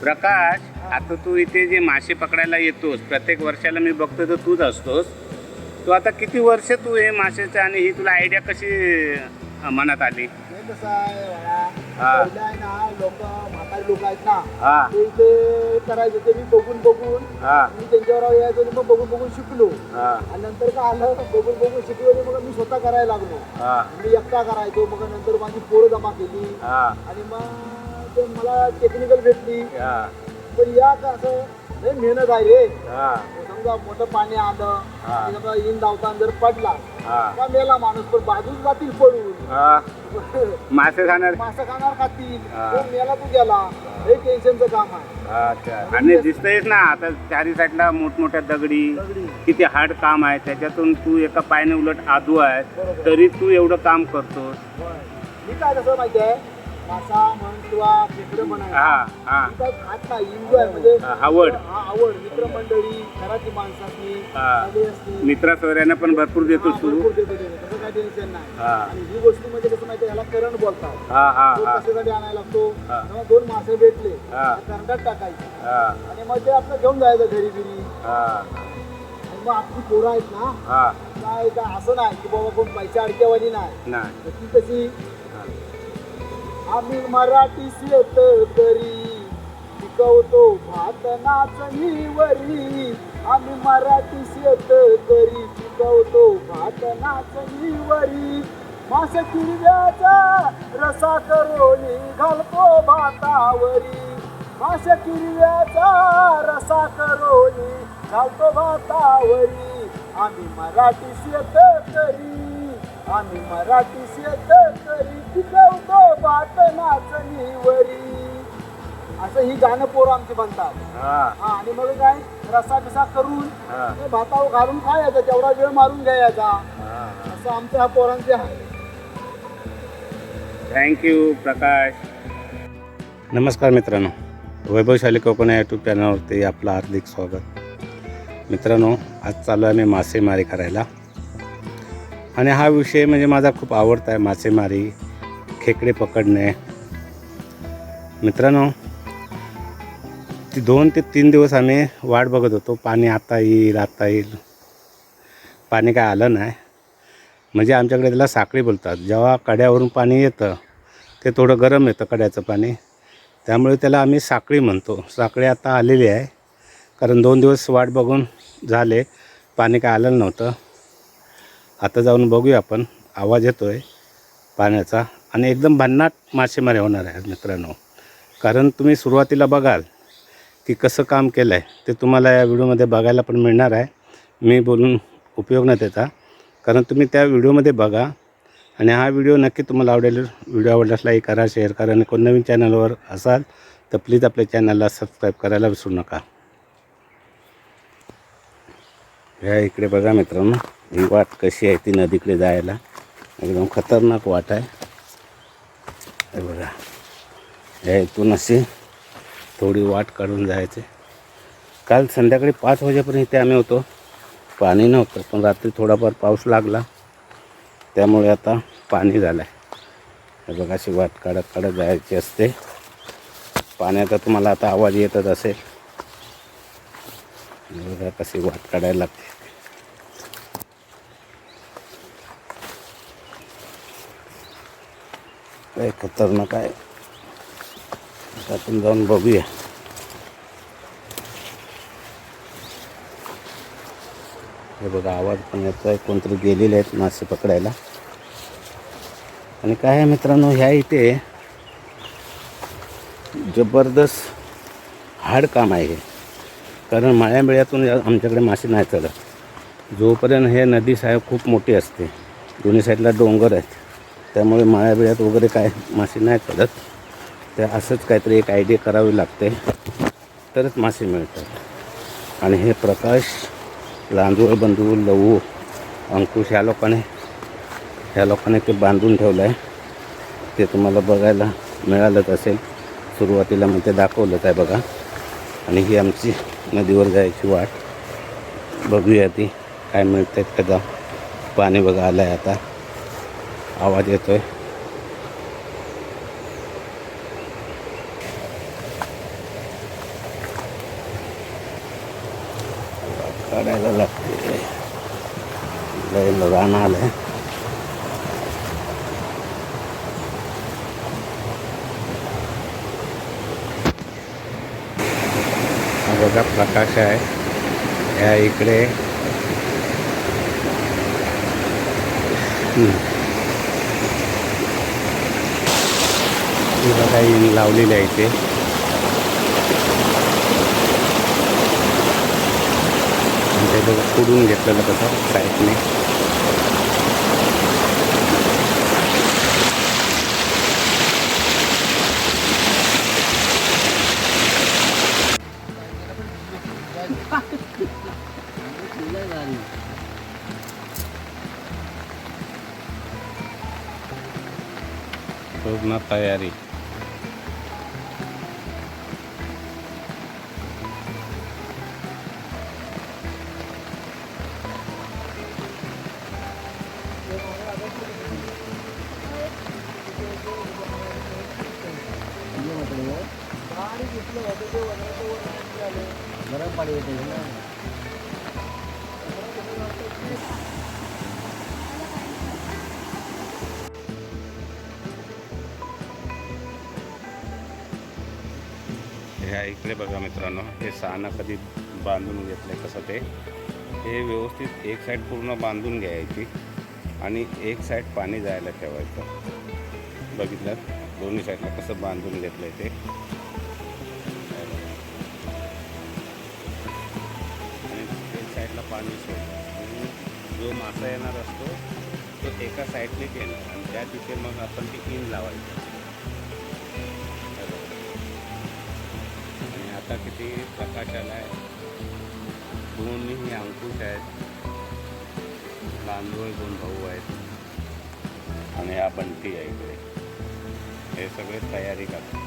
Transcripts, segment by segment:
प्रकाश आता तू इथे जे मासे पकडायला येतोस प्रत्येक वर्षाला मी बघतो तर तूच असतोस. तू आता किती वर्ष तू हे माशाचं आणि ही तुला आयडिया कशी मनात आली? कसं आहे पहिले आहे ना लोक म्हातारी लोक आहेत ना ते इथे करायचे ते मी बघून बघून हा. मी त्यांच्यावर यायचो आणि मग बघून बघून शिकलो. हा. आणि नंतर काय आलं बघून बघून शिकलो आणि मग मी स्वतः करायला लागलो. हा. मी एकटा करायचो मग नंतर माझी पोरं जमा केली. हा. आणि मग ते मला टेक्निकल भेटली. हा. पण असं लय मेहनत आहे रे. हा. समजा मोठं पाणी आलं हा. समजा इन धावताना जर पडला हा. का मेला माणूस पण बाजूच जातील पडून. हा. मासे खाणार? मासा खाणार खातील. हा. तो मेला तू गेला. हे टेन्शनचं काम आहे. अच्छा. आणि दिसतंयच ना आता चारी साईडला मोठमोठ्या दगडी दगडी. किती हार्ड काम आहे. त्याच्यातून तू एका पायाने उलट आदू आहे बरोबर. तरी तू एवढं काम करतोस. मी काय कसं माहिती आहे? मासा म्हण किंवा म्हणाय हा हा. मी काय खात नाही म्हणजे हा, आवड. हा आवड. मित्रमंडळी घराची माणसाची हा. असती. मित्रा सोयऱ्यांना पण भरपूर देतो हा, देतो. तसं काय टेन्शन नाही. हा. आणि ही गोष्ट म्हणजे कसं माहिती याला करंट बोलतात. हा हा तो हा. कशासाठी आणायला लागतो? हा. तेव्हा दोन मासे भेटले. हा. करंटात टाकायचे. हा. आणि मग ते आपलं घेऊन जायचं घरी बिरी. हा. आणि मग आपली पोरं आहेत ना हा. काय काय असं नाही की बाबा कोण पैसे अडकेवाली नाही. नाही. तर ती कशी आम्ही आम्ही मराठी तरी. शिकवतो भात नाचणीवरी आम्ही मराठी तरी. शिकवतो भात नाचणीवरी मास किरव्याचा रसा करोली घालतो भातावरी. मास किरव्याचा रसा करोली घालतो भातावरी. आम्ही मराठी तरी. आम्ही मराठी शेतकरी पिकवतो भात नाचणीवरी असं ही गाणं पोरं आमची म्हणतात. हा. हा आणि मग काय रसा बिसा करून ते भातावर घालून खायचं तेवढा वेळ मारून घ्यायचा. असं आमच्या ह्या पोरांचे आहे. Thank you Prakash. नमस्कार मित्रांनो. वैभवशाली कोकण या यूट्यूब चॅनलवरती आपलं हार्दिक स्वागत. मित्रांनो आज चालू आहे मी मासेमारी करायला. आणि हा विषय म्हणजे माझा खूप आवडता आहे मासेमारी खेकडे पकडणे. मित्रांनो ती दोन ते तीन दिवस आम्ही वाट बघत होतो पाणी आता येईल आता येईल. पाणी काय आलं नाही. म्हणजे आमच्याकडे त्याला साखळी बोलतात. जेव्हा कड्यावरून पाणी येतं ते थोडं गरम येतं कड्याचं पाणी. त्यामुळे त्याला आम्ही साखळी म्हणतो. साखळी आता आलेली आहे. कारण दोन दिवस वाट बघून झाले. पाणी काय आलेलं नव्हतं. आता जाऊन बघूया आपण. आवाज येतो आहे पाण्याचा आणि एकदम भन्नाट मासेमारी होणार आहे मित्रांनो. कारण तुम्ही सुरुवातीला बघाल की कसं काम केलं आहे ते तुम्हाला या व्हिडिओमध्ये बघायला पण मिळणार आहे. मी बोलून उपयोग न देता. कारण तुम्ही त्या व्हिडिओमध्ये बघा आणि हा व्हिडिओ नक्की तुम्हाला आवडेल. व्हिडिओ आवडल्यास लाईक करा शेअर करा आणि कोण नवीन चॅनलवर असाल तर प्लीज आपल्या चॅनलला सबस्क्राईब करायला विसरू नका. ह्या इकडे बघा मित्रांनो. ही वाट कशी आहे ती नदीकडे जायला. एकदम खतरनाक वाट आहे. हे बघा. ह्या इथून अशी थोडी वाट काढून जायचे. काल संध्याकाळी पाच वाजेपर्यंत इथे आम्ही होतो. पाणी नव्हतं पण रात्री थोडाफार पाऊस लागला. त्यामुळे आता पाणी झालं आहे हे बघा अशी वाट काढत काढत जायची असते. पाण्याचा तुम्हाला आता आवाज येतच असेल. बघा कशी वाट काढायला लागते. काय खतरनाक आहे. आपण जाऊन बघूया. हे बघा आवाज पण येतो आहे. कोणतरी गेलेले आहेत मासे पकडायला. आणि काय आहे मित्रांनो ह्या इथे जबरदस्त हार्ड काम आहे हे. कारण माळ्यामिळ्यातून आमच्याकडे मासे नाही चढत जोपर्यंत हे नदी साहेब खूप मोठी असते. दोन्ही साईडला डोंगर आहेत. त्यामुळे माळ्या बिळ्यात वगैरे काय मासे नाही पडत. ते असंच काहीतरी एक आयडिया करावी लागते. तरच मासे मिळतात. आणि हे प्रकाश लांजूळ बंधू लवू अंकुश ह्या लोकांनी ह्या लोकांनी ते बांधून ठेवलं आहे ते तुम्हाला बघायला मिळालंच असेल. सुरुवातीला मग ते दाखवलंच आहे बघा. आणि ही आमची नदीवर जायची वाट. बघूया ती काय मिळतं आहे का पाणी बघा आलं आहे आता. आवाज येतोय काढायला लागते लय रान आलंय बघा प्रकाश आहे या इकडे बघा काही लावलेले आहे ते. बघा पुढून घेतलेलं कसं साईडने. पूर्ण तयारी. ह्या इकडे बघा मित्रांनो हे साना कधी बांधून घेतलं आहे कसं ते? हे व्यवस्थित एक साईड पूर्ण बांधून घ्यायची आणि एक साईड पाणी जायला ठेवायचं. बघितलं? दोन्ही साईडला कसं बांधून घेतलं आहे ते? पाणी आणि जो मासा येणार असतो तो एका साईडनेच येणार आणि त्या तिथे मग आपण ती इन लावायची. आणि आता किती प्रकाश आला आहे दोन्ही अंकुश आहेत. लांडोळ दोन भाऊ आहेत. आणि हा बंटी आहे इकडे. हे सगळे तयारी करतात.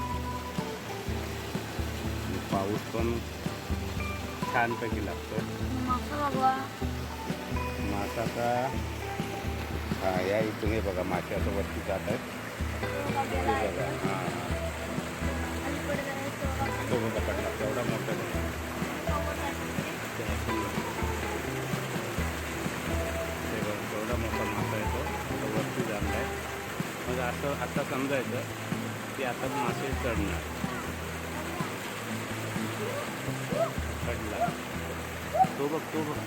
पाऊस पण छानपैकी लागतो मासाचा हा या इथून हे बघा मासे असं वरती जात आहेत. बघा हां. तो बघा पडला तेवढा मोठा बघा. ते बघा तेवढा मोठा मासा येतो तो. वरती जाणार आहे. मग असं आता समजायचं की आता मासे चढणार. पडला तो बघ तो बघ.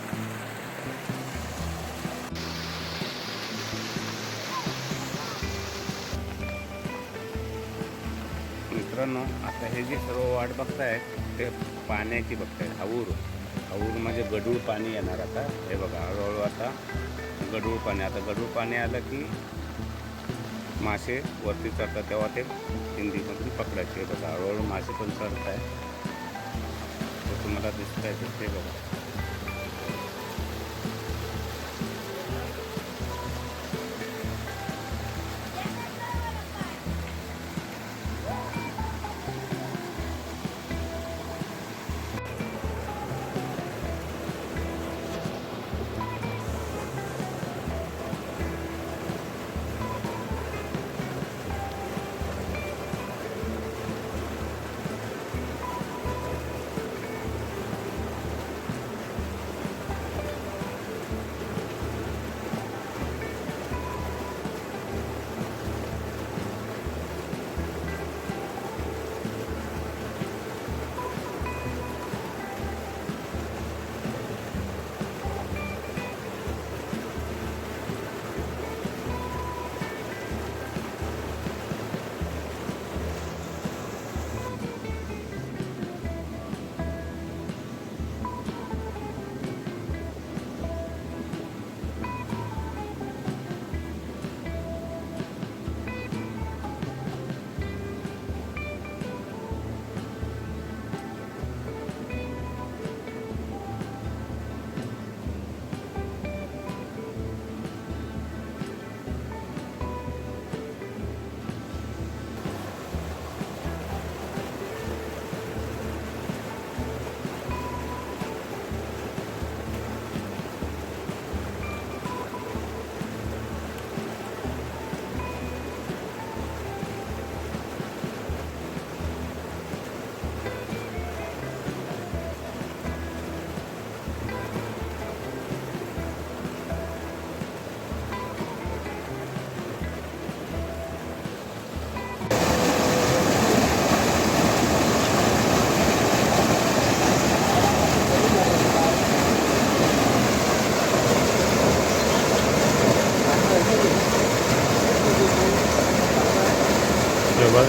मित्रांनो आता हे जे सर्व वाट बघतायत ते पाण्याची बघतायत हाऊर. हऊर म्हणजे गडूळ पाणी येणार आता. हे बघा हळूहळू आता गडूळ पाणी आता गडूळ पाणी आलं की मासे वरती चढतात. तेव्हा ते हिंदीमधून पकडायचे. बघा हळूहळू मासे पण चढत आहे तुम्हाला दिसत आहे ते बघा.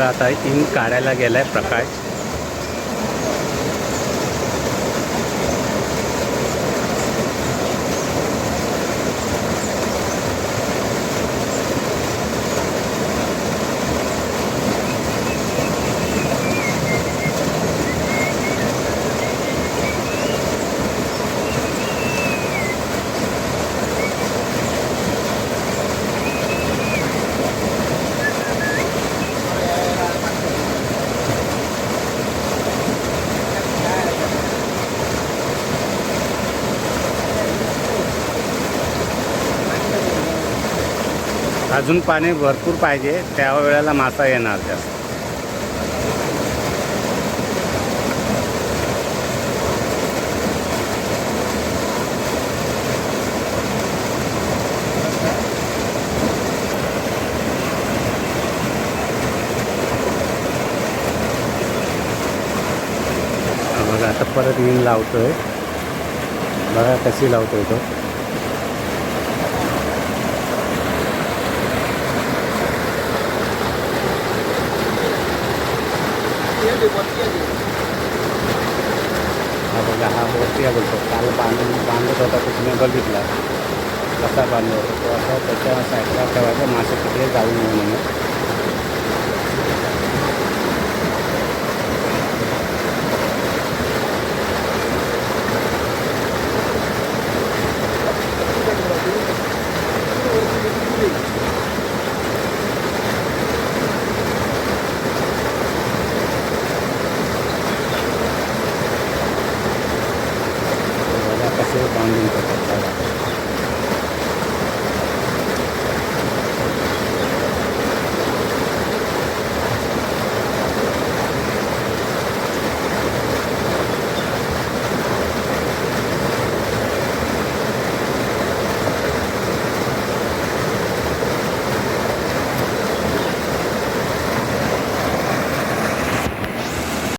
आता इन काढायला गेला आहे प्रकाश. अजून पाणी भरपूर पाहिजे त्या वेळेला मासा येणार जास्त. बघा आता परत येऊन लावतोय. बघा कशी लावतोय तो. हा बघा हा वरती आहे बोलतो काल बांधून बांधत होता तो तुम्ही बघितला. कसा बांधला होता तो असा त्याच्या साईडला ठेवायचा मासे तिकडे जाऊ नये म्हणून.